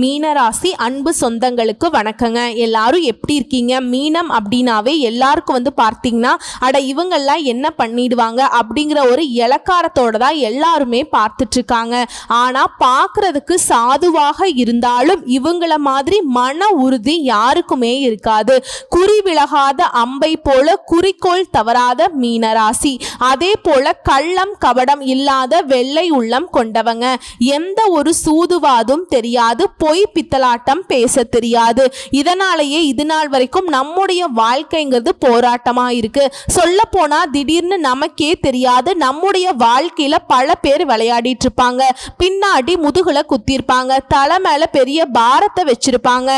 மீனராசி அன்பு சொந்தங்களுக்கு வணக்கங்க. எல்லாரும் எப்படி இருக்கீங்க? மீனம் அப்படின்னாவே எல்லாருக்கும் வந்து பார்த்தீங்கன்னா அட இவங்கெல்லாம் என்ன பண்ணிடுவாங்க அப்படிங்கிற ஒரு இலக்காரத்தோட தான் எல்லாருமே பார்த்துட்டு இருக்காங்க ஆனால் பார்க்கறதுக்கு சாதுவாக இருந்தாலும் இவங்கள மாதிரி மன உறுதி யாருக்குமே இருக்காது. குறி விலகாத அம்பை போல குறிக்கோள் தவறாத மீனராசி. அதே போல கள்ளம் கபடம் இல்லாத வெள்ளை உள்ளம் கொண்டவங்க. எந்த ஒரு சூதுவாதும் தெரியாது. பொய் பித்தலாட்டம் பேச தெரியாது. இதனாலேயே இது நாள் வரைக்கும் நம்முடைய வாழ்க்கைங்கிறது போராட்டமா இருக்கு சொல்ல போனா திடீர்னு நமக்கே தெரியாது. நம்முடைய வாழ்க்கையில பல பேர் விளையாடிட்டு இருப்பாங்க பின்னாடி முதுகுல குத்திருப்பாங்க தலை மேல பெரிய பாரத்தை வச்சிருப்பாங்க.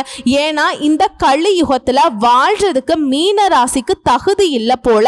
ஏன்னா இந்த கள்ளி யுகத்துல வாழ்றதுக்கு மீன ராசிக்கு தகுதி இல்லை போல.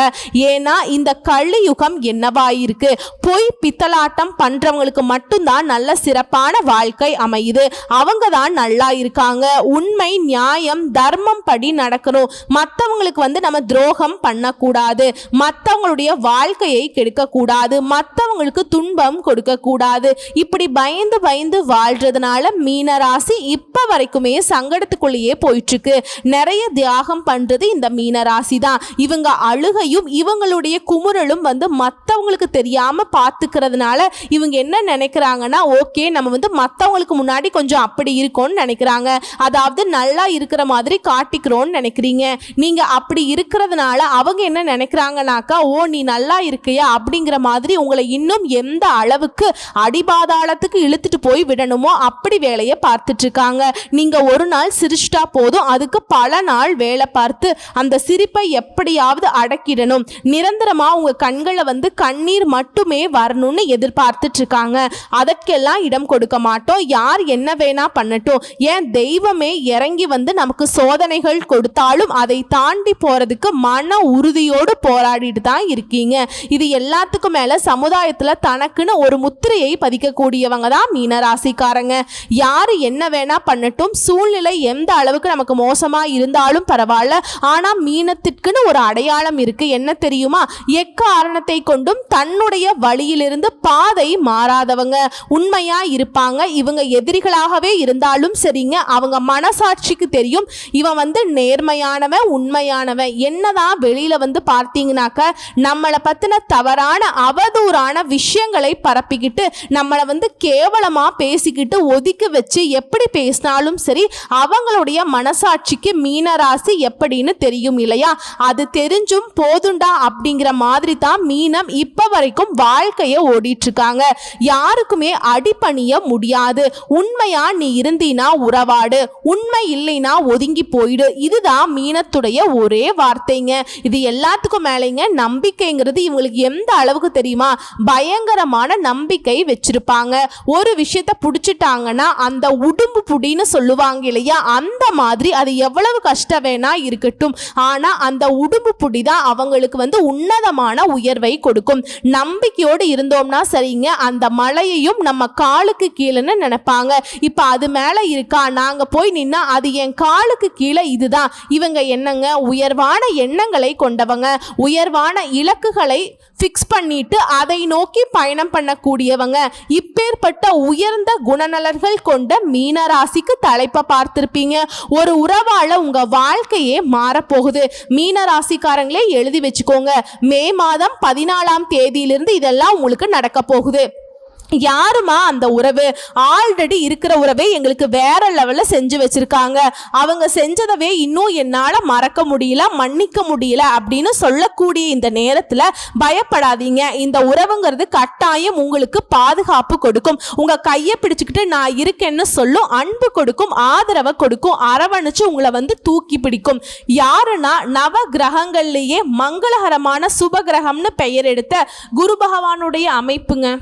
ஏன்னா இந்த கள்ளி யுகம் என்னவாயிருக்கு? பொய் பித்தலாட்டம் பண்றவங்களுக்கு மட்டும்தான் நல்ல சிறப்பான வாழ்க்கை அமையுது. அவங்க தான் நல்லா இருக்காங்க. உண்மை நியாயம் தர்மம் படி நடக்கணும். மற்றவங்களுக்கு வந்து நம்ம துரோகம் பண்ணக்கூடாது. மற்றவங்களுடைய வாழ்க்கையை கெடுக்கக்கூடாது. மற்றவங்களுக்கு துன்பம் கொடுக்கக்கூடாது. இப்படி பயந்து பயந்து வாழ்றதுனால மீனராசி இப்போ வரைக்குமே சங்கடத்துக்குள்ளேயே போயிட்டுருக்கு. நிறைய தியாகம் பண்ணுறது இந்த மீனராசி தான் இவங்க அழுகையும் இவங்களுடைய குமுறலும் வந்து மற்றவங்களுக்கு தெரியாமல் பார்த்துக்கிறதுனால இவங்க என்ன நினைக்கிறாங்கன்னா ஓகே நம்ம வந்து மற்றவங்களுக்கு முன்னாடி கொஞ்சம் அப்படி இருக்கோம்னு நினைக்கிறாங்க. அதாவது நல்லா இருக்கிற மாதிரி காட்டிக்கிறோம்னு நினைக்கிறீங்க. நீங்க அப்படி இருக்கிறதுனால அவங்க என்ன நினைக்கிறாங்கனாக்கா ஓ நீ நல்லா இருக்கியா? அப்படிங்கிற மாதிரி உங்களை இன்னும் எந்த அளவுக்கு அடிபாதாளத்துக்கு இழுத்துட்டு போய் விடணுமோ அப்படி வேலையை பார்த்துட்டு இருக்காங்க நீங்க ஒரு நாள் சிரிச்சிட்டா போதும். அதுக்கு பல நாள் வேலை பார்த்து அந்த சிரிப்பை எப்படியாவது அடக்கிடணும். நிரந்தரமா உங்க கண்களை வந்து கண்ணீர் மட்டுமே வரணும்னு எதிர்பார்த்துட்டு இருக்காங்க அதற்கெல்லாம் இடம் கொடுக்க மாட்டோம். யார் என்ன வேணா பண்ணட்டும். ஏன் தெய்வமே இறங்கி வந்து நமக்கு சோதனைகள் கொடுத்தாலும் அதை தாண்டி போறதுக்கு மன உறுதியோடு போராடிட்டு தான் இருக்கீங்க. இது எல்லாத்துக்கும் மேல சமுதாயத்தில் தனக்குன்னு ஒரு முத்திரையை பதிக்கக்கூடியவங்க தான் மீனராசிக்காரங்க. யார் என்ன வேணா பண்ணட்டும். சூழ்நிலை எந்த அளவுக்கு நமக்கு மோசமாக இருந்தாலும் பரவாயில்ல. ஆனா மீனத்திற்குன்னு ஒரு அடையாளம் இருக்கு. என்ன தெரியுமா? எக்காரணத்தை கொண்டும் தன்னுடைய வழியிலிருந்து பாதை மாறாதவங்க. உண்மையாக இருப்பாங்க. இவங்க எதிரிகளாகவே இருந்தாலும் சரிங்க. அவங்க மனசாட்சிக்கு தெரியும். இவன் வந்து நேர்மையானவன் உண்மையானவன். என்னதான் வெளியில வந்து பார்த்தீங்கன்னாக்க நம்மளை பத்தின தவறான அவதூறான விஷயங்களை பரப்பிக்கிட்டு நம்மளை வந்து கேவலமா பேசிக்கிட்டு ஒதுக்கி வச்சு எப்படி பேசினாலும் சரி அவங்களுடைய மனசாட்சிக்கு மீனராசி எப்படின்னு தெரியும் இல்லையா? அது தெரிஞ்சும் போதுண்டா அப்படிங்கிற மாதிரி தான் மீனம் இப்ப வரைக்கும் வாழ்க்கையை ஓடிட்டு இருக்காங்க. யாருக்குமே அடிபணிய முடியாது. உண்மையா நீ இருந்தீனா உறவாடு உண்மை இல்லைனா ஒதுங்கி போயிடு. இதுதான் மீனத்துடைய ஒரே வார்த்தைங்க. இது எல்லாத்துக்கும் மேலேங்க நம்பிக்கைங்கிறது இவங்களுக்கு எந்த அளவுக்கு தெரியுமா? பயங்கரமான நம்பிக்கை வச்சிருப்பாங்க. ஒரு விஷயத்த பிடிச்சிட்டாங்கன்னா அந்த உடும்பு புடின்னு சொல்லுவாங்க இல்லையா? அந்த மாதிரி அது எவ்வளவு கஷ்டம் வேணா இருக்கட்டும். ஆனால் அந்த உடும்பு புடி தான் அவங்களுக்கு வந்து உன்னதமான உயர்வை கொடுக்கும். நம்பிக்கையோடு இருந்தோம்னா சரிங்க அந்த மலையையும் நம்ம காலுக்கு கீழேன்னு நினைப்பாங்க. இப்போ அது மேலே இருக்கா? நாங்கள் போய் நின்னா அது என் காலுக்கு கீழே இதுதான். இவங்க என்னங்க? உயர்வான எண்ணங்களை கொண்டவங்க. உயர்வான இலக்குகளை ஃபிக்ஸ் பண்ணிட்டு அதை நோக்கி பயணம் பண்ணக்கூடியவங்க. இப்பேற்பட்ட உயர்ந்த குணநலர்கள் கொண்ட மீனராசிக்கு தலைப்பை பார்த்துருப்பீங்க. ஒரு உறவால உங்க வாழ்க்கையே மாறப்போகுது. மீனராசிக்காரங்களே எழுதி வச்சுக்கோங்க. மே மாதம் பதினாலாம் தேதியிலிருந்து இதெல்லாம் உங்களுக்கு நடக்க போகுது. யாருமா அந்த உறவு? ஆல்ரெடி இருக்கிற உறவே எங்களுக்கு வேற லெவலில் செஞ்சு வச்சுருக்காங்க. அவங்க செஞ்சதவே இன்னும் என்னால் மறக்க முடியல மன்னிக்க முடியல அப்படின்னு சொல்லக்கூடிய இந்த நேரத்தில் பயப்படாதீங்க. இந்த உறவுங்கிறது கட்டாயம் உங்களுக்கு பாதுகாப்பு கொடுக்கும். உங்கள் கையை பிடிச்சிக்கிட்டு நான் இருக்கேன்னு சொல்லும் அன்பு கொடுக்கும் ஆதரவை கொடுக்கும் அரவணைச்சு உங்களை வந்து தூக்கி பிடிக்கும். யாருன்னா நவ கிரகங்கள்லேயே மங்களகரமான சுப கிரகம்னு பெயர் எடுத்த குரு பகவானுடைய அமைப்புங்க.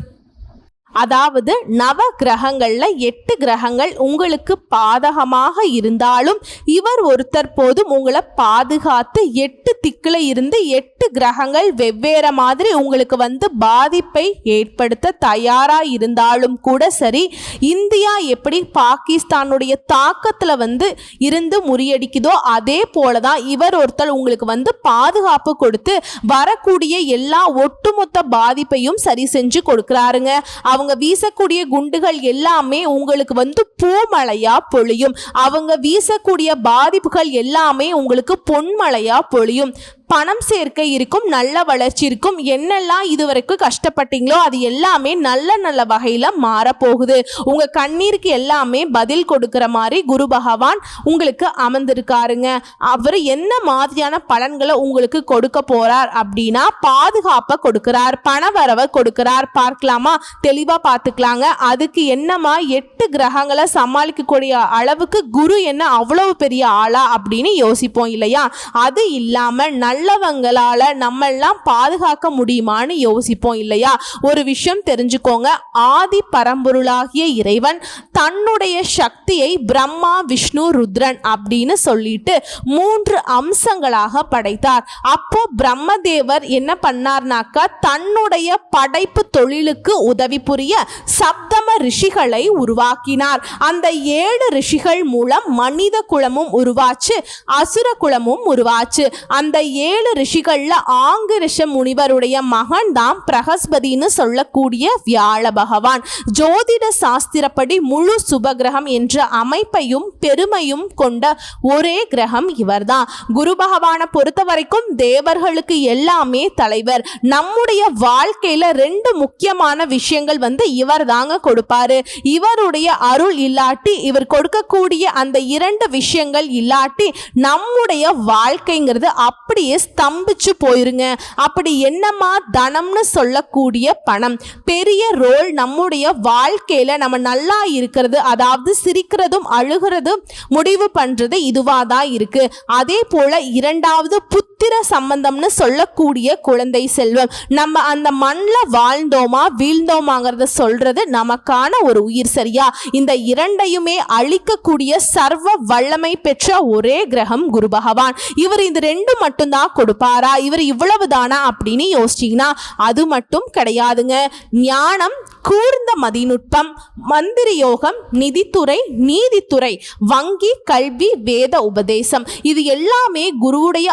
அதாவது நவ கிரகங்களில் எட்டு கிரகங்கள் உங்களுக்கு பாதகமாக இருந்தாலும் இவர் ஒருத்தர் போதும் உங்களை பாதுகாத்து எட்டு திக்கில் இருந்து எட்டு கிரகங்கள் வெவ்வேறு மாதிரி உங்களுக்கு வந்து பாதிப்பை ஏற்படுத்த தயாராக இருந்தாலும் கூட சரி இந்தியா எப்படி பாகிஸ்தானுடைய தாக்கத்தில் வந்து இருந்து முறியடிக்குதோ அதே போல தான் இவர் ஒருத்தர் உங்களுக்கு வந்து பாதுகாப்பு கொடுத்து வரக்கூடிய எல்லா ஒட்டுமொத்த பாதிப்பையும் சரி செஞ்சு கொடுக்குறாருங்க. அவங்க அவங்க வீசக்கூடிய குண்டுகள் எல்லாமே உங்களுக்கு வந்து பூமழையா பொழியும். அவங்க வீசக்கூடிய பாதிப்புகள் எல்லாமே உங்களுக்கு பொன்மழையா பொழியும். பணம் சேர்க்கை இருக்கும் நல்ல வளர்ச்சி இருக்கும். என்னெல்லாம் இதுவரைக்கும் கஷ்டப்பட்டீங்களோ அது எல்லாமே நல்ல நல்ல வகையில் மாறப்போகுது. உங்கள் கண்ணீருக்கு எல்லாமே பதில் கொடுக்குற மாதிரி குரு பகவான் உங்களுக்கு அமர்ந்திருக்காருங்க. அவர் என்ன மாதிரியான பலன்களை உங்களுக்கு கொடுக்க போகிறார் அப்படின்னா பாதுகாப்பை கொடுக்கிறார் பணவரவை கொடுக்கிறார். பார்க்கலாமா? தெளிவாக பார்த்துக்கலாங்க. அதுக்கு என்னமா எட்டு கிரகங்களை சமாளிக்கக்கூடிய அளவுக்கு குரு என்ன அவ்வளவு பெரிய ஆளா அப்படின்னு யோசிப்போம் இல்லையா? அது இல்லாமல் நல்லவங்களால நம்மெல்லாம் பாதுகாக்க முடியுமான்னு யோசிப்போம் இல்லையா? ஒரு விஷயம் தெரிஞ்சுக்கோங்க. ஆதி பரம்பொருளாகிய இறைவன் தன்னுடைய சக்தியை பிரம்மா விஷ்ணு ருத்ரன் அப்படின்னு சொல்லிட்டு மூன்று அம்சங்களாக படைத்தார். அப்போ பிரம்மதேவர் என்ன பண்ணார்னாக்கா தன்னுடைய படைப்பு தொழிலுக்கு உதவி புரிய சப்தம ரிஷிகளை உருவாக்கினார். அந்த ஏழு ரிஷிகள் மூலம் மனித குலமும் உருவாச்சு அசுர குலமும் உருவாச்சு. அந்த ஏழு ரிஷிகள்ல ஆங்கு ரிஷ முனிவருடைய மகன் தான் பிரகஸ்பதினு சொல்லக்கூடிய வியாழ பகவான். ஜோதிட சாஸ்திரப்படி முழு சுபகிரகம் என்ற அமைப்பையும் பெருமையும் கொண்ட ஒரே கிரகம் இவர்தான். குரு பகவானை பொறுத்த வரைக்கும் தேவர்களுக்கு எல்லாமே தலைவர். நம்முடைய வாழ்க்கையில ரெண்டு முக்கியமான விஷயங்கள் வந்து இவர் தாங்க கொடுப்பாரு. இவருடைய அருள் இல்லாட்டி இவர் கொடுக்கக்கூடிய அந்த இரண்டு விஷயங்கள் இல்லாட்டி நம்முடைய வாழ்க்கைங்கிறது அப்படியே ஸ்தம்பிச்சு போயிருங்க. அப்படி என்னமா தனம்னு சொல்லக்கூடிய பணம்? பெரிய ரோல் நம்முடைய வாழ்க்கையில நம்ம நல்லா இருக்கிறது அதாவது சிரிக்கிறதும் அழுகிறதும் முடிவு பண்றது இதுவாக தான் இருக்கு. அதே போல இரண்டாவது சித்திர சம்பந்தம்னு சொல்லக்கூடிய குழந்தை செல்வம். நம்ம அந்த மண்ணில் வாழ்ந்தோமா வீழ்ந்தோமாங்கிறத சொல்றது நமக்கான ஒரு உயிர் சரியா? இந்த இரண்டையுமே அழிக்கக்கூடிய சர்வ வல்லமை பெற்ற ஒரே கிரகம் குரு பகவான். இவர் இந்த ரெண்டு மட்டும்தான் கொடுப்பாரா? இவர் இவ்வளவு தானா அப்படின்னு யோசிச்சீங்கன்னா அது மட்டும் கிடையாதுங்க. ஞானம் கூர்ந்த மதிநுட்பம் மந்திர யோகம் நிதித்துறை நீதித்துறை வங்கி கல்வி வேத உபதேசம். இது எல்லாமே குருவுடைய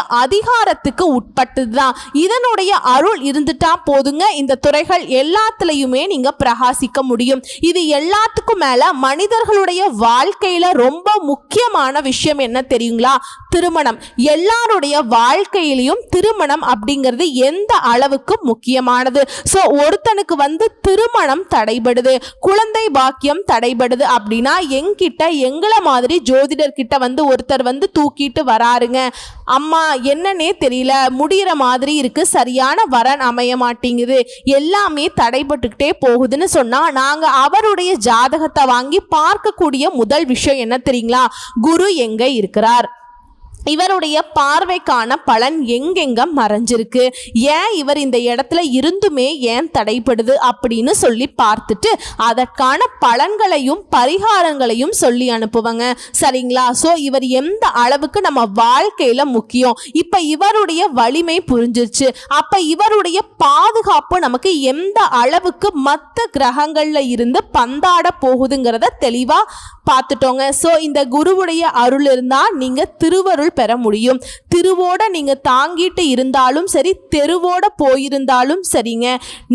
அதிகாரத்துக்கு உட்பட்டது தான் இதனுடைய அருள் இருந்துட்டா போதுங்க. இந்த துறைகள் எல்லாத்துலேயுமே நீங்க பிரகாசிக்க முடியும். இது எல்லாத்துக்கும் மேல மனிதர்களுடைய வாழ்க்கையில ரொம்ப முக்கியமான விஷயம் என்ன தெரியுங்களா? திருமணம். எல்லாருடைய வாழ்க்கையிலையும் திருமணம் அப்படிங்கிறது எந்த அளவுக்கு முக்கியமானது? ஸோ ஒருத்தனுக்கு வந்து திருமணம் தடைபடுது குழந்தை பாக்கியம் தடைபடுது அப்படின்னா எங்கிட்ட எங்களை மாதிரி ஜோதிடர்கிட்ட வந்து ஒருத்தர் வந்து தூக்கிட்டு வராருங்க. அம்மா வரனே தெரியல. முடிகிற மாதிரி இருக்கு. சரியான வரன் அமைய மாட்டேங்குது. எல்லாமே தடைபட்டுக்கிட்டே போகுதுன்னு சொன்னா நாங்க அவருடைய ஜாதகத்தை வாங்கி பார்க்கக்கூடிய முதல் விஷயம் என்ன தெரியுங்களா? குரு எங்க இருக்கிறார்? இவருடைய பார்வைக்கான பலன் எங்கெங்க மறைஞ்சிருக்கு? ஏன் இவர் இந்த இடத்துல இருந்துமே ஏன் தடைப்படுது அப்படின்னு சொல்லி பார்த்துட்டு அதற்கான பலன்களையும் பரிகாரங்களையும் சொல்லி அனுப்புவாங்க. சரிங்களா? ஸோ இவர் எந்த அளவுக்கு நம்ம வாழ்க்கையில முக்கியம்? இப்போ இவருடைய வலிமை புரிஞ்சிருச்சு. அப்போ இவருடைய பாதுகாப்பு நமக்கு எந்த அளவுக்கு மற்ற கிரகங்கள்ல இருந்து பந்தாட போகுதுங்கிறத தெளிவாக பார்த்துட்டோங்க. ஸோ இந்த குருவுடைய அருள் இருந்தால் நீங்கள் திருவருள் பெற முடியும் திருவோட நீங்கள் தாங்கிட்டு இருந்தாலும் சரி தெருவோட போயிருந்தாலும் சரிங்க.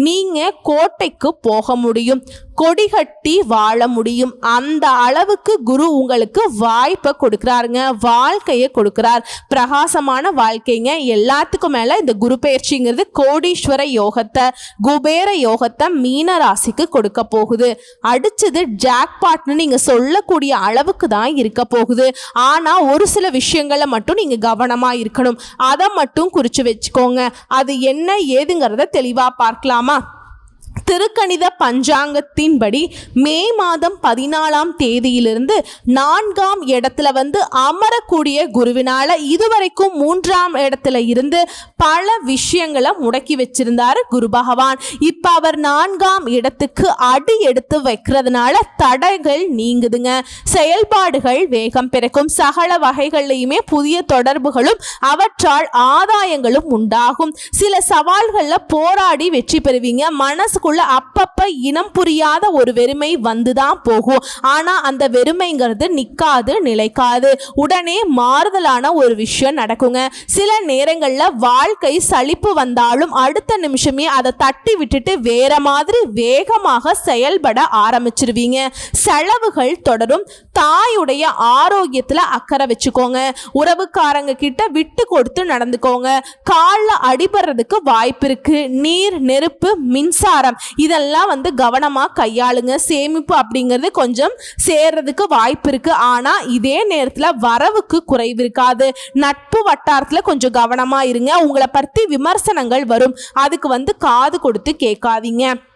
நீங்கள் கோட்டைக்கு போக முடியும் கொடிகட்டி வாழ முடியும் அந்த அளவுக்கு குரு உங்களுக்கு வாய்ப்பை கொடுக்குறாருங்க. வாழ்க்கையை கொடுக்குறார். பிரகாசமான வாழ்க்கைங்க. எல்லாத்துக்கும் மேலே இந்த குரு பயிற்சிங்கிறது கோடீஸ்வர யோகத்தை குபேர யோகத்தை மீன ராசிக்கு கொடுக்க போகுது. அடிச்சது ஜாக்பாட்னு நீங்கள் சொல்லக்கூடிய அளவுக்கு தான் இருக்க போகுது. ஆனால் ஒரு சில விஷயங்களை மட்டும் நீங்கள் கவனமாக இருக்கணும். அதை மட்டும் குறித்து வச்சுக்கோங்க. அது என்ன ஏதுங்கிறத தெளிவாக பார்க்கலாமா? திருக்கணித பஞ்சாங்கத்தின்படி மே மாதம் பதினாலாம் தேதியிலிருந்து நான்காம் இடத்துல வந்து அமரக்கூடிய குருவினால இதுவரைக்கும் மூன்றாம் இடத்துல இருந்து பல விஷயங்களை முடக்கி வச்சிருந்தாரு குரு பகவான். இப்ப அவர் நான்காம் இடத்துக்கு அடி எடுத்து வைக்கிறதுனால தடைகள் நீங்குதுங்க. செயல்பாடுகள் வேகம் பிறக்கும். சகல வகைகள்லையுமே புதிய தொடர்புகளும் அவற்றால் ஆதாயங்களும் உண்டாகும். சில சவால்களில் போராடி வெற்றி பெறுவீங்க. மனசுக்குள்ள மனசுக்குள்ள அப்பப்ப இனம் புரியாத ஒரு வெறுமை வந்துதான் போகும். ஆனா அந்த வெறுமைங்கிறது நிக்காது நிலைக்காது. உடனே மாறுதலான ஒரு விஷயம் நடக்குங்க. சில நேரங்கள்ல வாழ்க்கை சலிப்பு வந்தாலும் அடுத்த நிமிஷமே அதை தட்டி விட்டுட்டு வேற மாதிரி வேகமாக செயல்பட ஆரம்பிச்சிருவீங்க. செலவுகள் தொடரும். தாயுடைய ஆரோக்கியத்துல அக்கறை வச்சுக்கோங்க. உறவுக்காரங்க கிட்ட விட்டு கொடுத்து நடந்துக்கோங்க. காலில் அடிபடுறதுக்கு வாய்ப்பு இருக்கு. நீர் நெருப்பு மின்சாரம் இதெல்லாம் வந்து கவனமாக கையாளுங்க. சேமிப்பு அப்படிங்கிறது கொஞ்சம் சேர்றதுக்கு வாய்ப்பு இருக்கு. ஆனால் இதே நேரத்தில் வரவுக்கு குறைவு இருக்காது. நட்பு வட்டாரத்தில் கொஞ்சம் கவனமாக இருங்க. உங்களை பற்றி விமர்சனங்கள் வரும். அதுக்கு வந்து காது கொடுத்து கேட்காதீங்க.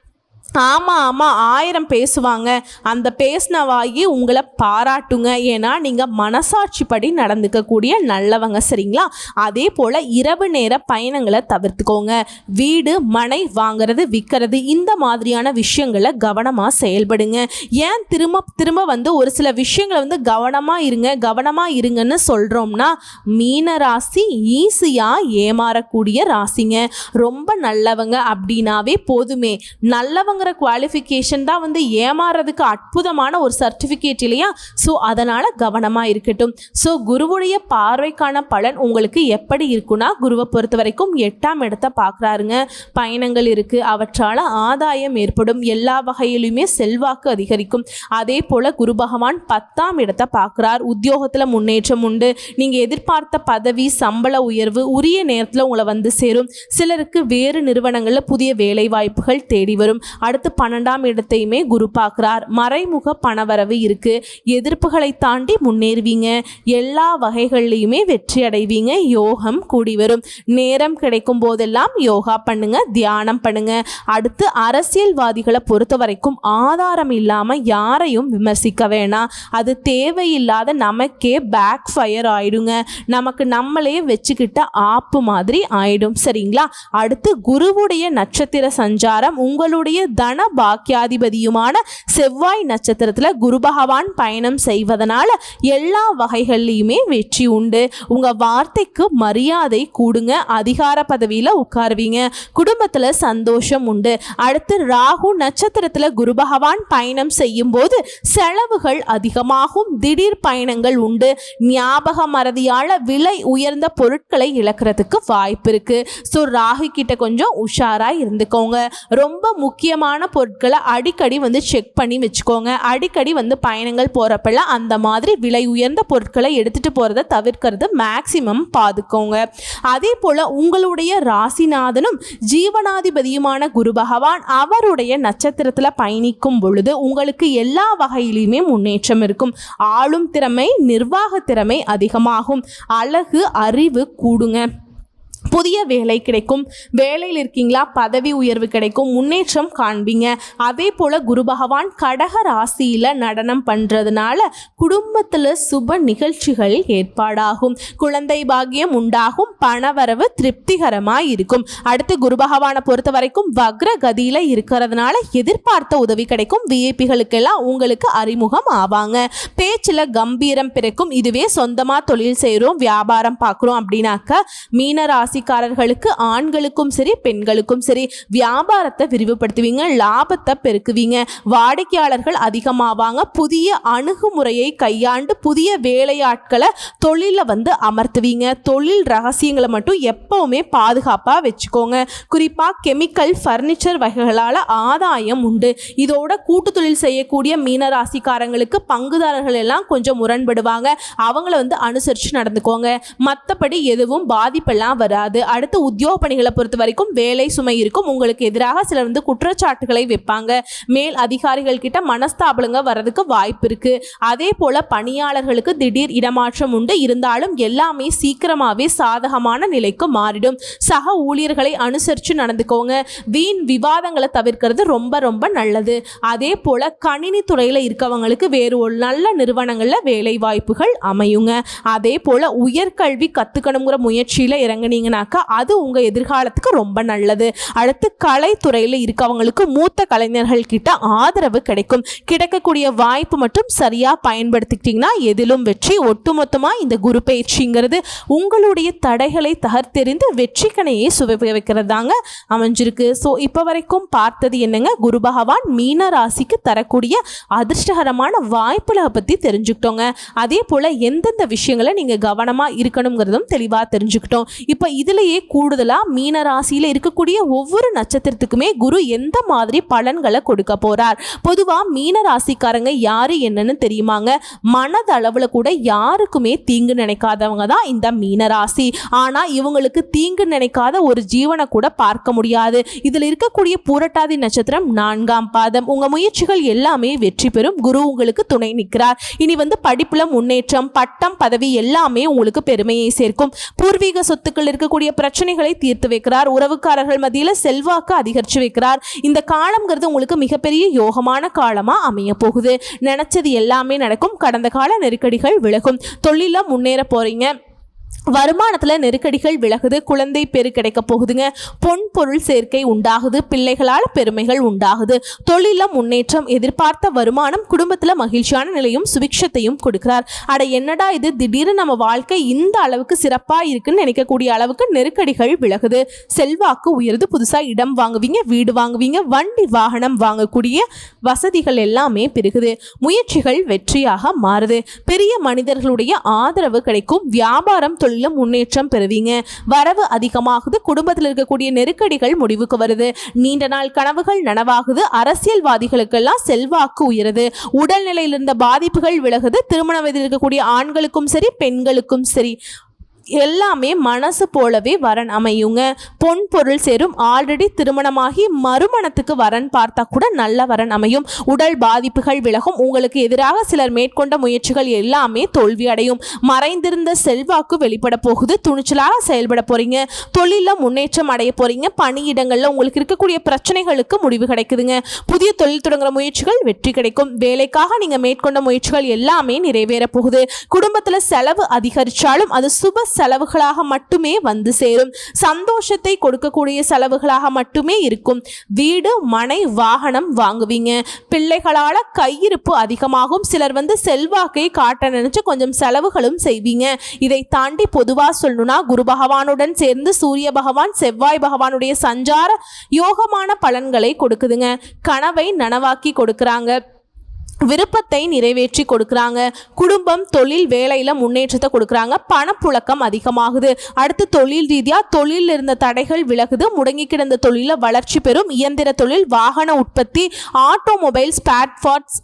ஆமாம் ஆமாம் ஆயிரம் பேசுவாங்க. அந்த பேசின வாயி உங்களை பாராட்டுங்க. ஏன்னா நீங்கள் மனசாட்சிப்படி நடந்துக்கக்கூடிய நல்லவங்க சரிங்களா? அதே போல் இரவு நேர பயணங்களை தவிர்த்துக்கோங்க. வீடு மனை வாங்குறது விற்கிறது இந்த மாதிரியான விஷயங்களை கவனமாக செயல்படுங்க. ஏன் திரும்ப திரும்ப வந்து ஒரு சில விஷயங்களை வந்து கவனமாக இருங்க கவனமாக இருங்கன்னு சொல்கிறோம்னா மீன ராசி ஈஸியாக ஏமாறக்கூடிய ராசிங்க. ரொம்ப நல்லவங்க அப்படின்னாவே போதுமே. நல்லவங்க நல்லவங்கிற குவாலிஃபிகேஷன் தான் வந்து ஏமாறுறதுக்கு அற்புதமான ஒரு சர்டிஃபிகேட் இல்லையா? ஸோ அதனால் கவனமாக இருக்கட்டும். ஸோ குருவுடைய பார்வைக்கான பலன் உங்களுக்கு எப்படி இருக்குன்னா குருவை பொறுத்த வரைக்கும் எட்டாம் இடத்தை பார்க்குறாருங்க. பயணங்கள் இருக்குது அவற்றால் ஆதாயம் ஏற்படும் எல்லா வகையிலுமே செல்வாக்கு அதிகரிக்கும். அதே போல் குரு பகவான் பத்தாம் இடத்தை பார்க்குறார். உத்தியோகத்தில் முன்னேற்றம் உண்டு. நீங்கள் எதிர்பார்த்த பதவி சம்பள உயர்வு உரிய நேரத்தில் உங்களை வந்து சேரும். சிலருக்கு வேறு நிறுவனங்களில் புதிய வேலை வாய்ப்புகள் தேடி வரும். அடுத்து பன்னெண்டாம் இடத்தையுமே குரு பார்க்குறார். மறைமுக பணவரவு இருக்கு. எதிர்ப்புகளை தாண்டி முன்னேறுவீங்க. எல்லா வகைகள்லையுமே வெற்றி அடைவீங்க. யோகம் கூடி வரும். நேரம் கிடைக்கும் போதெல்லாம் யோகா பண்ணுங்க தியானம் பண்ணுங்க. அடுத்து அரசியல்வாதிகளை பொறுத்த வரைக்கும் ஆதாரம் இல்லாமல் யாரையும் விமர்சிக்க வேணாம். அது தேவையில்லாத நமக்கே பேக் ஃபயர் ஆயிடுங்க. நமக்கு நம்மளே வச்சுக்கிட்ட ஆப்பு மாதிரி ஆயிடும். சரிங்களா? அடுத்து குருவுடைய நட்சத்திர சஞ்சாரம் உங்களுடைய தன பாக்கியாதிபதியுமான செவ்வாய் நட்சத்திரத்தில் குரு பகவான் பயணம் செய்வதனால எல்லா வகைகள்லையுமே வெற்றி உண்டு. உங்கள் வார்த்தைக்கு மரியாதை கூடுங்க. அதிகார பதவியில் உட்காருவீங்க. குடும்பத்தில் சந்தோஷம் உண்டு. அடுத்து ராகு நட்சத்திரத்தில் குரு பகவான் பயணம் செய்யும் போது செலவுகள் அதிகமாகும். திடீர் பயணங்கள் உண்டு. ஞாபக மறதியால் விலை உயர்ந்த பொருட்களை இழக்கிறதுக்கு வாய்ப்பு இருக்கு. ஸோ ராகு கிட்ட கொஞ்சம் உஷாராக இருந்துக்கோங்க. ரொம்ப முக்கியமான பொருட்களை அடிக்கடி வந்து செக் பண்ணி வச்சுக்கோங்க. அடிக்கடி வந்து பயணங்கள் போகிறப்பெல்லாம் அந்த மாதிரி விலை உயர்ந்த பொருட்களை எடுத்துகிட்டு போகிறத தவிர்க்கிறது மேக்சிமம் பாதுக்கோங்க. அதே போல் உங்களுடைய ராசிநாதனும் ஜீவனாதிபதியுமான குரு பகவான் அவருடைய நட்சத்திரத்தில் பயணிக்கும் பொழுது உங்களுக்கு எல்லா வகையிலையுமே முன்னேற்றம் இருக்கும். ஆளும் திறமை நிர்வாக திறமை அதிகமாகும். அழகு அறிவு கூடுங்க. புதிய வேலை கிடைக்கும். வேலையில் இருக்கீங்களா? பதவி உயர்வு கிடைக்கும். முன்னேற்றம் காண்பீங்க. அதே போல் குரு பகவான் கடக ராசியில் நடனம் பண்ணுறதுனால குடும்பத்தில் சுப நிகழ்ச்சிகள் ஏற்பாடாகும். குழந்தை பாக்கியம் உண்டாகும். பணவரவு திருப்திகரமாக இருக்கும். அடுத்து குரு பகவானை பொறுத்த வரைக்கும் வக்ர கதியில் இருக்கிறதுனால எதிர்பார்த்த உதவி கிடைக்கும். விஐபிகளுக்கெல்லாம் உங்களுக்கு அறிமுகம் ஆவாங்க. பேச்சில் கம்பீரம் பிறக்கும். இதுவே சொந்தமாக தொழில் செய்கிறோம் வியாபாரம் பார்க்குறோம் அப்படின்னாக்க மீனராசி ராசிக்காரர்களுக்கு ஆண்களுக்கும் சரி பெண்களுக்கும் சரி வியாபாரத்தை விரிவுபடுத்துவீங்க லாபத்தை பெருக்குவீங்க. வாடிக்கையாளர்கள் அதிகமாவாங்க புதிய அணுகுமுறையை கையாண்டு புதிய வேலையாட்களை தொழிலில் வந்து அமர்த்துவீங்க. தொழில் ரகசியங்களை மட்டும் எப்பவுமே பாதுகாப்பாக வச்சுக்கோங்க. குறிப்பாக கெமிக்கல் ஃபர்னிச்சர் வகைகளால் ஆதாயம் உண்டு. இதோட கூட்டு தொழில் செய்யக்கூடிய மீனராசிக்காரங்களுக்கு பங்குதாரர்கள் எல்லாம் கொஞ்சம் முரண்படுவாங்க. அவங்கள வந்து அனுசரித்து நடந்துக்கோங்க. மற்றபடி எதுவும் பாதிப்பெல்லாம் வராது. அடுத்து உத்தியோக பணிகளை பொறுத்த வரைக்கும் வேலை சுமை இருக்கும். உங்களுக்கு எதிராக சிலர் வந்து குற்றச்சாட்டுகளை வைப்பாங்க. மேல் அதிகாரிகள் கிட்ட மனஸ்தாபலங்க வர்றதுக்கு வாய்ப்பு இருக்கு. அதே போல பணியாளர்களுக்கு திடீர் இடமாற்றம் உண்டு. இருந்தாலும் எல்லாமே சீக்கிரமாவே சாதகமான நிலைக்கு மாறிடும். சக ஊழியர்களை அனுசரித்து நடந்துக்கோங்க. வீண் விவாதங்களை தவிர்க்கிறது ரொம்ப ரொம்ப நல்லது. அதே போல கணினி துறையில் இருக்கவங்களுக்கு வேறு ஒரு நல்ல நிறுவனங்களில் வேலை வாய்ப்புகள் அமையுங்க. அதே போல உயர்கல்வி கற்றுக்கணுங்கிற முயற்சியில் இறங்குனீங்கன்னா அப்படின்னாக்கா அது உங்கள் எதிர்காலத்துக்கு ரொம்ப நல்லது. அடுத்து கலைத்துறையில் இருக்கவங்களுக்கு மூத்த கலைஞர்கள் கிட்ட ஆதரவு கிடைக்கும். கிடைக்கக்கூடிய வாய்ப்பு மட்டும் சரியாக பயன்படுத்திக்கிட்டிங்கன்னா எதிலும் வெற்றி ஒட்டுமொத்தமாக இந்த குரு பயிற்சிங்கிறது உங்களுடைய தடைகளை தகர்த்தெறிந்து வெற்றிக்கனையே சுவை வைக்கிறதாங்க அமைஞ்சிருக்கு. ஸோ இப்போ வரைக்கும் பார்த்தது என்னங்க? குரு பகவான் மீன ராசிக்கு தரக்கூடிய அதிர்ஷ்டகரமான வாய்ப்புகளை பற்றி தெரிஞ்சுக்கிட்டோங்க. அதே போல் எந்தெந்த விஷயங்களை நீங்கள் கவனமாக இருக்கணுங்கிறதும் தெளிவாக தெரிஞ்சுக்கிட்டோம். இப்போ இதுலேயே கூடுதலாக மீன ராசியில் இருக்கக்கூடிய ஒவ்வொரு நட்சத்திரத்துக்குமே குரு எந்த மாதிரி பலன்களை கொடுக்க போகிறார் பொதுவாக மீன ராசிக்காரங்க யார் என்னன்னு தெரியுமாங்க? மனதளவில் கூட யாருக்குமே தீங்கு நினைக்காதவங்க தான் இந்த மீன ராசி. ஆனால் இவங்களுக்கு தீங்கு நினைக்காத ஒரு ஜீவனை கூட பார்க்க முடியாது. இதில் இருக்கக்கூடிய பூரட்டாதி நட்சத்திரம் நான்காம் பாதம். உங்கள் முயற்சிகள் எல்லாமே வெற்றி பெறும். குரு உங்களுக்கு துணை நிற்கிறார். இனி வந்து படிப்புல முன்னேற்றம் பட்டம் பதவி எல்லாமே உங்களுக்கு பெருமையை சேர்க்கும். பூர்வீக சொத்துக்கள் இருக்க இருக்கக்கூடிய பிரச்சனைகளை தீர்த்து வைக்கிறார். உறவுக்காரர்கள் மத்தியில் செல்வாக்கு அதிகரித்து வைக்கிறார். இந்த காலம்ங்கிறது உங்களுக்கு மிகப்பெரிய யோகமான காலமா அமைய போகுது. நினைச்சது எல்லாமே நடக்கும். கடந்த கால நெருக்கடிகள் விலகும். தொழில முன்னேற போறீங்க. வருமானத்தில் நெருக்கடிகள் விலகுது குழந்தை பெரு கிடைக்க போகுதுங்க. பொன் பொருள் சேர்க்கை உண்டாகுது பிள்ளைகளால் பெருமைகள் உண்டாகுது. தொழில முன்னேற்றம் எதிர்பார்த்த வருமானம் குடும்பத்தில் மகிழ்ச்சியான நிலையும் சுபிக்ஷத்தையும் கொடுக்கிறார். அட என்னடா இது? திடீர்னு நம்ம வாழ்க்கை இந்த அளவுக்கு சிறப்பாக இருக்குன்னு நினைக்கக்கூடிய அளவுக்கு நெருக்கடிகள் விலகுது. செல்வாக்கு உயருது புதுசாக இடம் வாங்குவீங்க வீடு வாங்குவீங்க வண்டி வாகனம் வாங்கக்கூடிய வசதிகள் எல்லாமே பெருகுது. முயற்சிகள் வெற்றியாக மாறுது. பெரிய மனிதர்களுடைய ஆதரவு கிடைக்கும் வியாபாரம் தொழில் முன்னேற்றம் பெறுவீங்க. வரவு அதிகமாகுது குடும்பத்தில் இருக்கக்கூடிய நெருக்கடிகள் முடிவுக்கு வருது. நீண்ட நாள் கனவுகள் நனவாகுது அரசியல்வாதிகளுக்கெல்லாம் செல்வாக்கு உயருது. உடல்நிலையில் இருந்த பாதிப்புகள் விலகுது திருமண வயதில் இருக்கக்கூடிய ஆண்களுக்கும் சரி பெண்களுக்கும் சரி. எல்லாமே மனசு போலவே வரன் அமையுங்க. பொன் பொருள் சேரும். ஆல்ரெடி திருமணமாகி மறுமணத்துக்கு வரன் பார்த்தா கூட நல்ல வரன் அமையும். உடல் பாதிப்புகள் விலகும். உங்களுக்கு எதிராக சிலர் மேற்கொண்ட முயற்சிகள் எல்லாமே தோல்வி அடையும். மறைந்திருந்த செல்வாக்கு வெளிப்பட போகுது. துணிச்சலாக செயல்பட போறீங்க. தொழிலில் முன்னேற்றம் அடைய போறீங்க. பணியிடங்களில் உங்களுக்கு இருக்கக்கூடிய பிரச்சனைகளுக்கு முடிவு கிடைக்குதுங்க. புதிய தொழில் தொடங்குற முயற்சிகள் வெற்றி கிடைக்கும். வேலைக்காக நீங்க மேற்கொண்ட முயற்சிகள் எல்லாமே நிறைவேற போகுது. குடும்பத்தில் செலவு அதிகரிச்சாலும் அது சுப செலவுகளாக மட்டுமே வந்து சேரும். சந்தோஷத்தை கொடுக்கக்கூடிய செலவுகளாக மட்டுமே இருக்கும். வீடு மனை வாகனம் வாங்குவீங்க. பிள்ளைகளால் கையிருப்பு அதிகமாகும். சிலர் வந்து செல்வாக்கை காட்ட நினைச்சு கொஞ்சம் செலவுகளும் செய்வீங்க. இதை தாண்டி பொதுவாக சொல்லணும்னா குரு பகவானுடன் சேர்ந்து சூரிய பகவான் செவ்வாய் பகவானுடைய சஞ்சார யோகமான பலன்களை கொடுக்குதுங்க. கனவை நனவாக்கி கொடுக்குறாங்க. விருப்பத்தை நிறைவேற்றி கொடுக்குறாங்க. குடும்பம் தொழில் வேலையில் முன்னேற்றத்தை கொடுக்குறாங்க. பணப்புழக்கம் அதிகமாகுது. அடுத்து தொழில் ரீதியாக தொழிலில் இருந்த தடைகள் விலகுது. முடங்கி கிடந்த தொழிலில் வளர்ச்சி பெறும். இயந்திர தொழில் வாகன உற்பத்தி automobiles platforms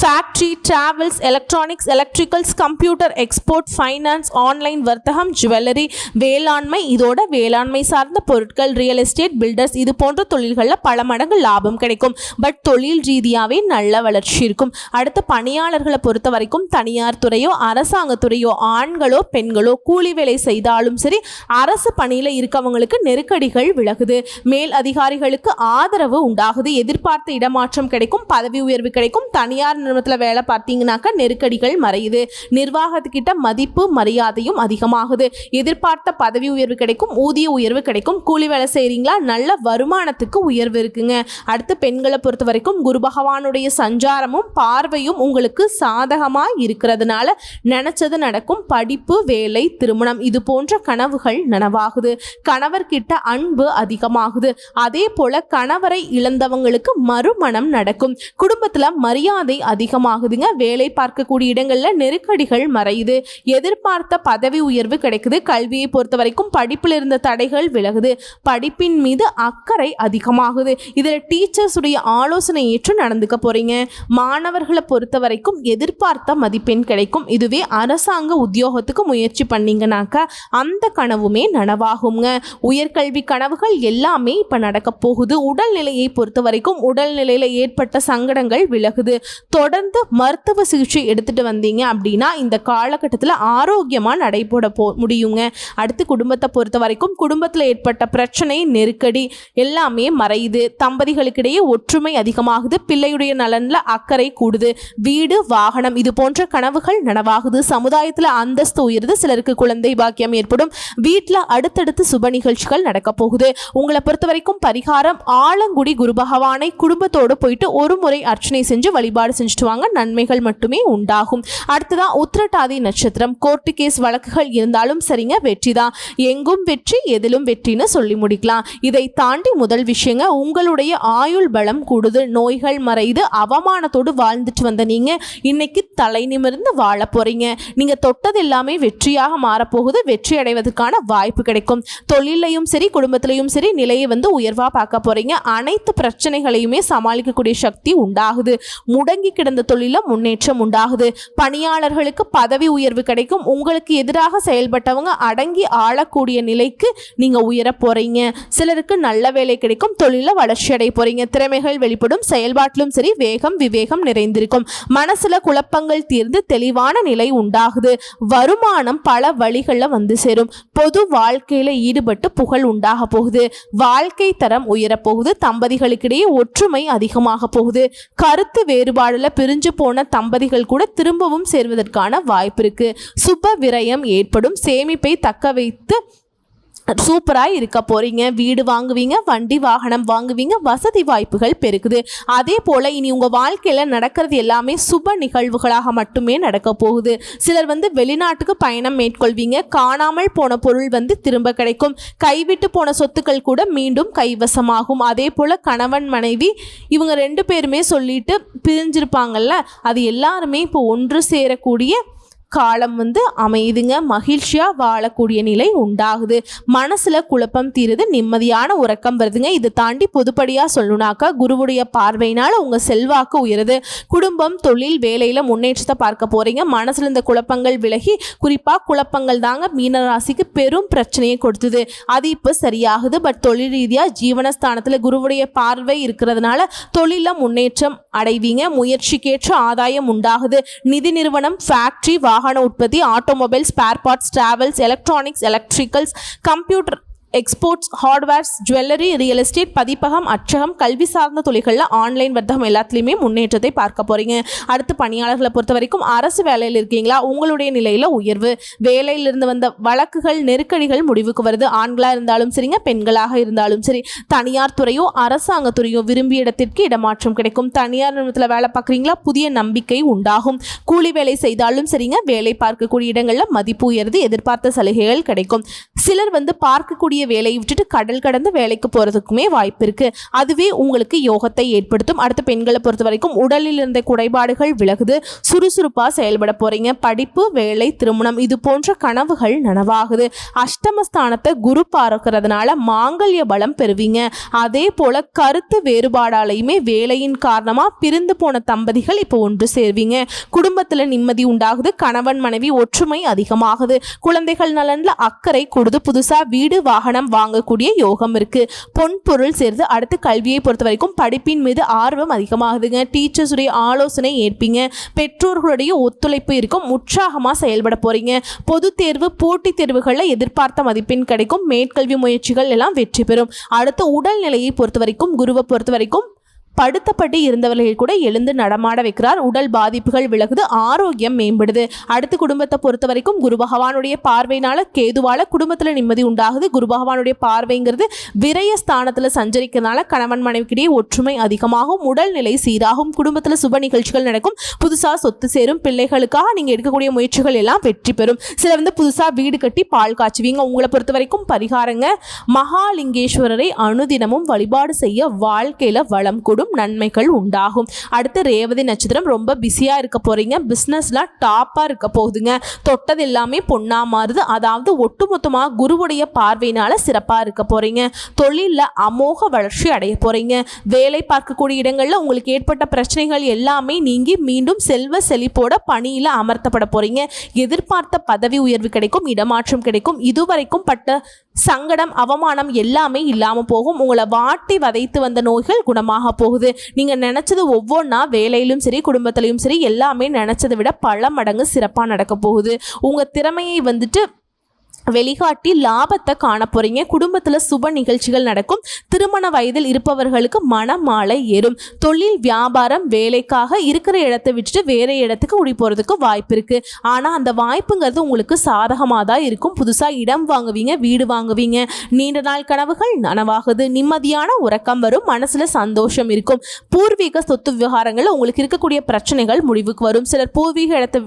factory travels electronics electricals computer export finance online வர்த்தகம் ஜுவல்லரி வேளாண்மை இதோட வேளாண்மை சார்ந்த பொருட்கள் ரியல் எஸ்டேட் பில்டர்ஸ் இது போன்ற தொழில்களில் பல மடங்கு லாபம் கிடைக்கும். பட் தொழில் ரீதியாகவே நல்ல வளர்ச்சி இருக்கும். அடுத்த பணியாளர்களை பொறுத்த வரைக்கும் தனியார் துறையோ அரசாங்கத்துறையோ ஆண்களோ பெண்களோ கூலி வேலை செய்தாலும் சரி அரசு பணியில் இருக்கவங்களுக்கு நெருக்கடிகள் விலகுது. மேல் அதிகாரிகளுக்கு ஆதரவு உண்டாகுது. எதிர்பார்த்த இடமாற்றம் கிடைக்கும். பதவி உயர்வு கிடைக்கும். தனியார் நிறுவனத்தில் வேலை பார்த்தீங்கன்னாக்கா நெருக்கடிகள் மறையுது. நிர்வாகத்துக்கிட்ட மதிப்பு மரியாதையும் அதிகமாகுது. எதிர்பார்த்த பதவி உயர்வு கிடைக்கும் ஊதிய உயர்வு கிடைக்கும். கூலி வேலை செய்கிறீங்களா நல்ல வருமானத்துக்கு உயர்வு இருக்குங்க. அடுத்து பெண்களை பொறுத்த வரைக்கும் குரு பகவானுடைய சஞ்சாரமும் பார்வையும் உங்களுக்கு சாதகமாக இருக்கிறதுனால நினச்சது நடக்கும். படிப்பு வேலை திருமணம் இது போன்ற கனவுகள் நனவாகுது. கணவர்கிட்ட அன்பு அதிகமாகுது. அதே போல கணவரை இழந்தவங்களுக்கு மறுமணம் நடக்கும். குடும்பத்தில் மரியாதை அதிகமாகுதுங்க. வேலை பார்க்கக்கூடிய இடங்களில் நெருக்கடிகள் மறையுது. எதிர்பார்த்த பதவி உயர்வு கிடைக்குது. கல்வியை பொறுத்த வரைக்கும் படிப்பில் இருந்த தடைகள் விலகுது. படிப்பின் மீது அக்கறை அதிகமாகுது. இதில் டீச்சர்ஸுடைய ஆலோசனை ஏற்று நடந்துக்க போறீங்க. மாணவர்களை பொறுத்த வரைக்கும் எதிர்பார்த்த மதிப்பெண் கிடைக்கும். இதுவே அரசாங்க உத்தியோகத்துக்கு முயற்சி பண்ணீங்கனாக்கா அந்த கனவுமே நனவாகுங்க. உயர்கல்வி கனவுகள் எல்லாமே இப்போ நடக்க போகுது. உடல்நிலையை பொறுத்த வரைக்கும் உடல்நிலையில் ஏற்பட்ட சங்கடங்கள் விலகுது. தொடர்ந்து மருத்துவ சிகிச்சை எடுத்துட்டு வந்தீங்க அப்படின்னா இந்த காலகட்டத்தில் ஆரோக்கியமாக நடைபோட போ முடியுங்க. அடுத்து குடும்பத்தை பொறுத்த வரைக்கும் குடும்பத்தில் ஏற்பட்ட பிரச்சனை நெருக்கடி எல்லாமே மறையுது. தம்பதிகளுக்கிடையே ஒற்றுமை அதிகமாகுது. பிள்ளையுடைய நலனில் அக்கறை கூடுது. வீடு வாகனம் இது போன்ற கனவுகள் நனவாகுது. சமுதாயத்தில் அந்தஸ்து உயருது. சிலருக்கு குழந்தை பாக்கியம் ஏற்படும். வீட்டில் அடுத்தடுத்து சுப நிகழ்ச்சிகள் நடக்க போகுது. உங்களை பொறுத்த வரைக்கும் பரிகாரம் ஆலங்குடி குரு பகவானை குடும்பத்தோடு போயிட்டு ஒரு முறை அர்ச்சனை செஞ்சு வழிபாடு செஞ்சு செஞ்சுட்டு வாங்க நன்மைகள் மட்டுமே உண்டாகும். அடுத்ததா உத்திரட்டாதி நட்சத்திரம். கோர்ட்டு கேஸ் வழக்குகள் இருந்தாலும் சரிங்க வெற்றி தான் எங்கும் வெற்றி எதிலும் வெற்றின்னு சொல்லி முடிக்கலாம். இதை தாண்டி முதல் விஷயங்க உங்களுடைய ஆயுள் பலம் கூடுது நோய்கள் மறைது அவமானத்தோடு வாழ்ந்துட்டு வந்த நீங்க இன்னைக்கு தலை நிமிர்ந்து வாழ போறீங்க. நீங்க தொட்டது எல்லாமே வெற்றியாக மாறப்போகுது வெற்றி அடைவதற்கான வாய்ப்பு கிடைக்கும். தொழிலையும் சரி குடும்பத்திலையும் சரி நிலையை வந்து உயர்வா பார்க்க போறீங்க. அனைத்து பிரச்சனைகளையுமே சமாளிக்கக்கூடிய சக்தி உண்டாகுது. முடங்கி கிடந்த தொழில முன்னேற்றம் உண்டாகுது. பணியாளர்களுக்கு பதவி உயர்வு கிடைக்கும். உங்களுக்கு எதிராக செயல்பட்டவங்க அடங்கி ஆளக்கூடிய நிலைக்கு நீங்க உயர போறீங்க. சிலருக்கு நல்ல வேலை கிடைக்கும். தொழில வளர்ச்சி அடைய போறீங்க. திறமைகள் வெளிப்படும். செயல்பாட்டிலும் சரி வேகம் விவேகம் நிறைந்திருக்கும். மனசுல குழப்பங்கள் தீர்ந்து தெளிவான நிலை உண்டாகுது. வருமானம் பல வழிகளில் வந்து சேரும். பொது வாழ்க்கையில ஈடுபட்டு புகழ் உண்டாக போகுது. வாழ்க்கை தரம் உயரப் போகுது. தம்பதிகளுக்கிடையே ஒற்றுமை அதிகமாக போகுது. கருத்து வேறுபாடுல பிரிஞ்சு போன தம்பதிகள் கூட திரும்பவும் சேர்வதற்கான வாய்ப்பு இருக்கு. சுப விரயம் ஏற்படும். சேமிப்பை தக்க வைத்து சூப்பராக இருக்க போகிறீங்க வீடு வாங்குவீங்க வண்டி வாகனம் வாங்குவீங்க வசதி வாய்ப்புகள் பெருகுது. அதே போல் இனி உங்கள் வாழ்க்கையில் நடக்கிறது எல்லாமே சுப நிகழ்வுகளாக மட்டுமே நடக்க போகுது. சிலர் வந்து வெளிநாட்டுக்கு பயணம் மேற்கொள்வீங்க. காணாமல் போன பொருள் வந்து திரும்ப கிடைக்கும். கைவிட்டு போன சொத்துக்கள் கூட மீண்டும் கைவசமாகும். அதே போல் கணவன் மனைவி இவங்க ரெண்டு பேருமே சொல்லிட்டு பிரிஞ்சிருப்பாங்கல்ல? அது எல்லாருமே இப்போ ஒன்று சேரக்கூடிய காலம் வந்து அமையுதுங்க மகிழ்ச்சியாக வாழக்கூடிய நிலை உண்டாகுது. மனசில் குழப்பம் தீருது நிம்மதியான உறக்கம் வருதுங்க. இது தாண்டி பொதுப்படியாக சொல்லணுனாக்கா குருவுடைய பார்வையினால் உங்கள் செல்வாக்கு உயருது. குடும்பம் தொழில் வேலையில் முன்னேற்றத்தை பார்க்க போகிறீங்க மனசில் இந்த குழப்பங்கள் விலகி குறிப்பாக குழப்பங்கள் தாங்க மீனராசிக்கு பெரும் பிரச்சனையை கொடுத்தது. அது இப்போ சரியாகுது. பட் தொழில் ரீதியாக ஜீவனஸ்தானத்தில் குருவுடைய பார்வை இருக்கிறதுனால தொழிலில் முன்னேற்றம் அடைவீங்க. முயற்சிக்கேற்ற ஆதாயம் உண்டாகுது. நிதி நிறுவனம் ஃபேக்ட்ரி வாகன உற்பத்தி automobiles spare parts travels electronics electricals computer exports hardwares jewellery real estate பதிப்பகம் அச்சகம் கல்வி சார்ந்த தொழில்களில் ஆன்லைன் வர்த்தகம் எல்லாத்துலேயுமே முன்னேற்றத்தை பார்க்க போகிறீங்க அடுத்து பணியாளர்களை பொறுத்த வரைக்கும் அரசு வேலையில் இருக்கீங்களா? உங்களுடைய நிலையில் உயர்வு. வேலையிலிருந்து வந்த வழக்குகள் நெருக்கடிகள் முடிவுக்கு வருது. ஆண்களாக இருந்தாலும் சரிங்க பெண்களாக இருந்தாலும் சரி. தனியார் துறையோ அரசாங்கத்துறையோ விரும்பிய இடத்திற்கு இடமாற்றம் கிடைக்கும். தனியார் நிறுவனத்தில் வேலை பார்க்குறீங்களா? புதிய நம்பிக்கை உண்டாகும். கூலி வேலை செய்தாலும் சரிங்க வேலை பார்க்கக்கூடிய இடங்களில் மதிப்பு உயர்ந்து எதிர்பார்த்த சலுகைகள் கிடைக்கும். சிலர் வந்து பார்க்கக்கூடிய வேலையை விட்டுட்டு கடல் கடந்து வேலைக்கு போகிறதுக்குமே வாய்ப்பு இருக்குது அதுவே உங்களுக்கு யோகத்தை ஏற்படுத்தும். அடுத்த பெண்களை பொறுத்த வரைக்கும் உடலில் இருந்த குறைபாடுகள் விலகுது. சுறுசுறுப்பாக செயல்பட போகிறீங்க படிப்பு வேலை திருமணம் இது போன்ற கனவுகள் நனவாகுது. அஷ்டமஸ்தானத்தை குரு பார்க்கறதுனால மாங்கல்ய பலம் பெறுவீங்க. அதே போல கருத்து வேறுபாடாலையுமே வேலையின் காரணமா பிரிந்து போன தம்பதிகள் இப்போ ஒன்று சேர்வீங்க. குடும்பத்தில் நிம்மதி உண்டாகுது. கணவன் மனைவி ஒற்றுமை அதிகமாகுது. குழந்தைகள் நலன்ல அக்கறை கொடுத்து புதுசா வீடு வாகனம் வாங்கக்கூடிய யோகம் இருக்கு. பொன் பொருள் சேர்ந்து அடுத்து கல்வியை பொறுத்த வரைக்கும் படிப்பின் மீது ஆர்வம் அதிகமாகுதுங்க. டீச்சர்ஸுடைய ஆலோசனை ஏற்பீங்க. பெற்றோர்களுடைய ஒத்துழைப்பு இருக்கும். உற்சாகமாக செயல்பட போறீங்க. பொது தேர்வு போட்டித் தேர்வுகளில் எதிர்பார்த்த மதிப்பெண் கிடைக்கும். மேற்கல்வி முயற்சிகள் எல்லாம் வெற்றி பெறும். அடுத்து உடல்நிலையை பொறுத்த வரைக்கும் குருவை பொறுத்த வரைக்கும் படுத்தப்பட்டு இருந்தவர்கள் கூட எழுந்து நடமாட வைக்கிறார். உடல் பாதிப்புகள் விலகுது ஆரோக்கியம் மேம்படுது. அடுத்து குடும்பத்தை பொறுத்த வரைக்கும் குரு பகவானுடைய பார்வையினால கேதுவால குடும்பத்தில் நிம்மதி உண்டாகுது. குரு பகவானுடைய பார்வைங்கிறது விரய ஸ்தானத்தில் சஞ்சரிக்கிறதுனால கணவன் மனைவிக்கிடையே ஒற்றுமை அதிகமாகும் உடல்நிலை சீராகும் குடும்பத்தில் சுப நிகழ்ச்சிகள் நடக்கும். புதுசாக சொத்து சேரும் பிள்ளைகளுக்காக நீங்கள் எடுக்கக்கூடிய முயற்சிகள் எல்லாம் வெற்றி பெறும். சில வந்து புதுசாக வீடு கட்டி பால் காய்ச்சுவீங்க. உங்களை பொறுத்த வரைக்கும் பரிகாரங்க மகாலிங்கேஸ்வரரை அனுதினமும் வழிபாடு செய்ய வாழ்க்கையில் வளம் கொடு. கூடும் நன்மைகள் உண்டாகும். அடுத்து ரேவதி நட்சத்திரம் ரொம்ப பிஸியாக இருக்க போகிறீங்க பிஸ்னஸில் டாப்பாக இருக்க போகுதுங்க. தொட்டது எல்லாமே பொண்ணா மாறுது. அதாவது ஒட்டுமொத்தமாக குருவுடைய பார்வையினால் சிறப்பாக இருக்க போகிறீங்க தொழிலில் அமோக வளர்ச்சி அடைய போகிறீங்க வேலை பார்க்கக்கூடிய இடங்களில் உங்களுக்கு ஏற்பட்ட பிரச்சனைகள் எல்லாமே நீங்கி மீண்டும் செல்வ செழிப்போட பணியில் அமர்த்தப்பட போகிறீங்க எதிர்பார்த்த பதவி உயர்வு கிடைக்கும் இடமாற்றம் கிடைக்கும். இதுவரைக்கும் பட்ட சங்கடம் அவமானம் எல்லாமே இல்லாமல் போகும். உங்களை வாட்டி வதைத்து வந்த நோய்கள் குணமாக போகும். போகுது. நீங்கள் நினச்சது ஒவ்வொன்றா வேலையிலும் சரி குடும்பத்திலையும் சரி எல்லாமே நினச்சதை விட பல மடங்கு சிறப்பாக நடக்க போகுது. உங்கள் திறமையை வந்துட்டு வெளிகாட்டி லாபத்தை காண போறீங்க. குடும்பத்தில் சுப நிகழ்ச்சிகள் நடக்கும். திருமண வயதில் இருப்பவர்களுக்கு மனமாலை ஏறும். தொழில் வியாபாரம் வேலைக்காக இருக்கிற இடத்தை விட்டுட்டு வேற இடத்துக்கு ஓடி போகிறதுக்கு வாய்ப்பு இருக்கு. ஆனால் அந்த வாய்ப்புங்கிறது உங்களுக்கு சாதகமாக தான் இருக்கும். புதுசாக இடம் வாங்குவீங்க வீடு வாங்குவீங்க. நீண்ட நாள் கனவுகள் நனவாகுது. நிம்மதியான உறக்கம் வரும். மனசுல சந்தோஷம் இருக்கும். பூர்வீக சொத்து விவகாரங்கள் உங்களுக்கு இருக்கக்கூடிய பிரச்சனைகள் முடிவுக்கு வரும். சிலர் பூர்வீக இடத்து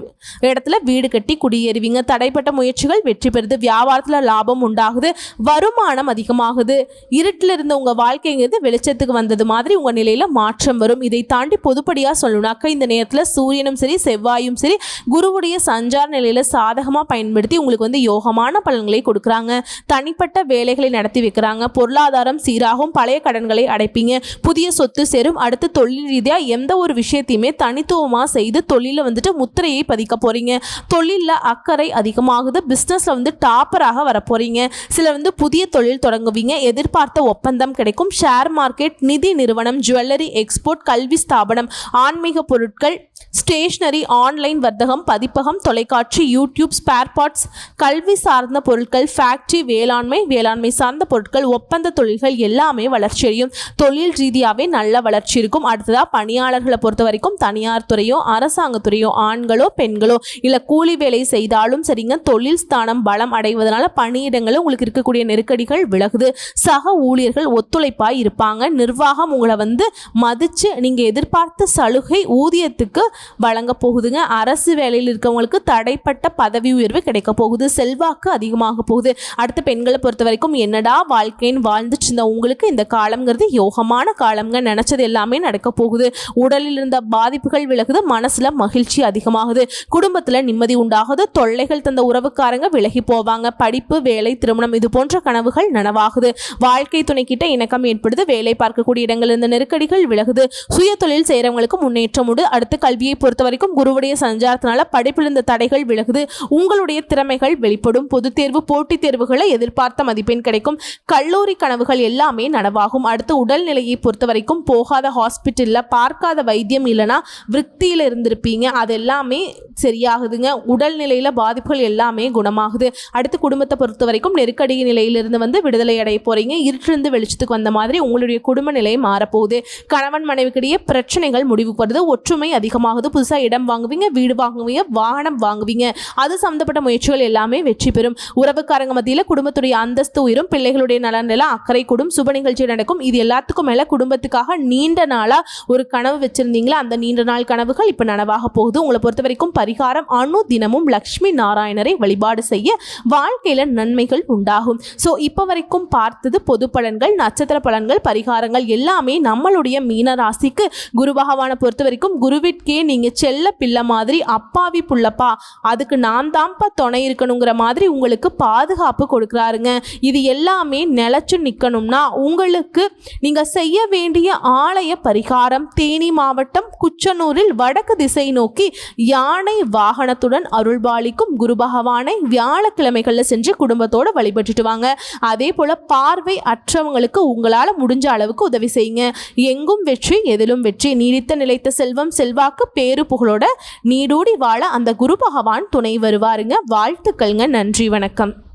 இடத்துல வீடு கட்டி குடியேறுவீங்க. தடைப்பட்ட முயற்சிகள் வெற்றி பெறுது. வியாபாரத்தில் லாபம் உண்டாகுது வருமானம் அதிகமாகுது. இருட்டில் இருந்த உங்கள் வாழ்க்கைங்கிறது வெளிச்சத்துக்கு வந்தது மாதிரி உங்கள் நிலையில் மாற்றம் வரும். இதை தாண்டி பொதுப்படியாக சொல்லணும்னாக்கா இந்த நேரத்தில் சூரியனும் சரி செவ்வாயும் சரி குருவுடைய சஞ்சார நிலையில் சாதகமாக பயன்படுத்தி உங்களுக்கு வந்து யோகமான பலன்களை கொடுக்குறாங்க. தனிப்பட்ட வேலைகளை நடத்தி வைக்கிறாங்க. பொருளாதாரம் சீராகும் பழைய கடன்களை அடைப்பீங்க. புதிய சொத்து சேரும். அடுத்து தொழில் ரீதியாக எந்த ஒரு விஷயத்தையுமே தனித்துவமாக செய்து தொழிலில் வந்துட்டு முத்திரையை பதிக்க போகிறீங்க தொழிலில் அக்கறை அதிகமாகுது. பிஸ்னஸில் வந்து டாப்பராக வரப்போறீங்க. சில வந்து புதிய தொழில் தொடங்குவீங்க. எதிர்பார்த்த ஒப்பந்தம் கிடைக்கும். ஷேர் மார்க்கெட் நிதி நிறுவனம் ஜுவல்லரி எக்ஸ்போர்ட் கல்வி ஸ்தாபனம் ஆன்மீக பொருட்கள் ஸ்டேஷ்னரி ஆன்லைன் வர்த்தகம் பதிப்பகம் தொலைக்காட்சி யூடியூப் ஸ்பேர் பார்ட்ஸ் கல்வி சார்ந்த பொருட்கள் ஃபேக்ட்ரி வேளாண்மை வேளாண்மை சார்ந்த பொருட்கள் ஒப்பந்த தொழில்கள் எல்லாமே வளர்ச்சியடையும் தொழில் ரீதியாகவே நல்ல வளர்ச்சி இருக்கும். அடுத்ததாக பணியாளர்களை பொறுத்த வரைக்கும் தனியார் துறையோ அரசாங்கத்துறையோ ஆண்களோ பெண்களோ இல்லை கூலி வேலை செய்தாலும் சரிங்க தொழில் ஸ்தானம் பலம் அடைவதனால பணியிடங்களும் உங்களுக்கு இருக்கக்கூடிய நெருக்கடிகள் விலகுது. சக ஊழியர்கள் ஒத்துழைப்பாய் இருப்பாங்க. நிர்வாகம் உங்களை வந்து மதித்து நீங்கள் எதிர்பார்த்த சலுகை ஊதியத்துக்கு வழங்க போகுதுங்க. அரசு வேலையில் இருக்கவங்களுக்கு தடைப்பட்ட பதவி உயர்வு கிடைக்க போகுது. செல்வாக்கு அதிகமாக போகுது. அடுத்த பெண்களை பொறுத்த வரைக்கும் என்னடா வாழ்க்கைன்னு வாழ்ந்துட்டு இருந்த உங்களுக்கு இந்த காலம்ங்கிறது யோகமான காலம்ங்க. நினச்சது எல்லாமே நடக்க போகுது. உடலில் இருந்த பாதிப்புகள் விலகுது. மனசில் மகிழ்ச்சி அதிகமாகுது. குடும்பத்தில் நிம்மதி உண்டாகுது. தொல்லைகள் தந்த உறவுக்காரங்க விலகி போவாங்க. படிப்பு வேலை திருமணம் இது போன்ற கனவுகள் நனவாகுது. வாழ்க்கை துணைக்கிட்ட இணக்கம் ஏற்படுது. வேலை பார்க்கக்கூடிய இடங்கள் இருந்த நெருக்கடிகள் விலகுது. சுய தொழில் செய்கிறவங்களுக்கு முன்னேற்றம் உண்டு. அடுத்து கல்வியை பொறுத்த வரைக்கும் குருவுடைய சஞ்சாரத்தினால படிப்பில் இருந்த தடைகள் விலகுது. உங்களுடைய திறமைகள் வெளிப்படும். பொதுத் தேர்வு போட்டித் தேர்வுகளை எதிர்பார்த்த மதிப்பெண் கிடைக்கும். கல்லூரி கனவுகள் எல்லாமே நனவாகும். அடுத்து உடல்நிலையை பொறுத்த வரைக்கும் போகாத ஹாஸ்பிட்டலில் பார்க்காத வைத்தியம் இல்லைன்னா விருத்தியில் இருந்திருப்பீங்க. அது எல்லாமே சரியாகுதுங்க. உடல்நிலையில் பாதிப்புகள் எல்லாமே குணமாகுது. அடுத்து குடும்பத்தை பொறுத்த வரைக்கும் நெருக்கடி நிலையிலிருந்து வந்து விடுதலை அடைய போறீங்க. இருட்டிலிருந்து வெளிச்சத்துக்கு வந்த மாதிரி உங்களுடைய குடும்ப நிலை மாறப்போகுது. கணவன் மனைவிக்கிடையே பிரச்சனைகள் முடிவு போகிறது ஒற்றுமை அதிகமாகுது. புதுசாக இடம் வாங்குவீங்க வீடு வாங்குவீங்க வாகனம் வாங்குவீங்க. அது சம்மந்தப்பட்ட முயற்சிகள் எல்லாமே வெற்றி பெறும். உறவுக்காரங்க மத்தியில் குடும்பத்துடைய அந்தஸ்து உயரும். பிள்ளைகளுடைய நலனில் அக்கறை கூடும். சுப நிகழ்ச்சி நடக்கும். இது எல்லாத்துக்கும் மேலே குடும்பத்துக்காக நீண்ட நாளாக ஒரு கனவு வச்சிருந்தீங்களா? அந்த நீண்ட நாள் கனவுகள் இப்போ நனவாக போகுது. உங்களை பொறுத்த வரைக்கும் பரிகாரம் அணு தினமும் லக்ஷ்மி நாராயணரை வழிபாடு செய்ய வாழ்க்கையில் நன்மைகள் உண்டாகும். ஸோ இப்போ வரைக்கும் பார்த்தது பொது பலன்கள் நட்சத்திர பலன்கள் பரிகாரங்கள் எல்லாமே நம்மளுடைய மீன ராசிக்கு குரு பகவானை பொறுத்த வரைக்கும் குருவிற்கே நீங்கள் செல்ல பிள்ளை மாதிரி அப்பாவி புள்ளப்பா. அதுக்கு நான் தான்ப்பா துணை இருக்கணுங்கிற மாதிரி உங்களுக்கு பாதுகாப்பு கொடுக்குறாருங்க. இது எல்லாமே நிலச்சு நிற்கணும்னா உங்களுக்கு நீங்கள் செய்ய வேண்டிய ஆலய பரிகாரம் தேனி மாவட்டம் குச்சனூரில் வடக்கு திசை நோக்கி யானை வாகனத்துடன் அருள்பாலிக்கும் குரு பகவானை வியாழக்கிழமைகளில் சென்று குடும்பத்தோடு வழிபட்டுட்டு வாங்க. அதே போல் பார்வை அற்றவங்களுக்கு உங்களால் முடிஞ்ச அளவுக்கு உதவி செய்யுங்க. எங்கும் வெற்றி எதிலும் வெற்றி. நீடித்த நிலைத்த செல்வம் செல்வாக்கு பேரு புகழோட நீடூடி வாழ அந்த குரு பகவான் துணை வருவாருங்க. வாழ்த்துக்கள்ங்க. நன்றி வணக்கம்.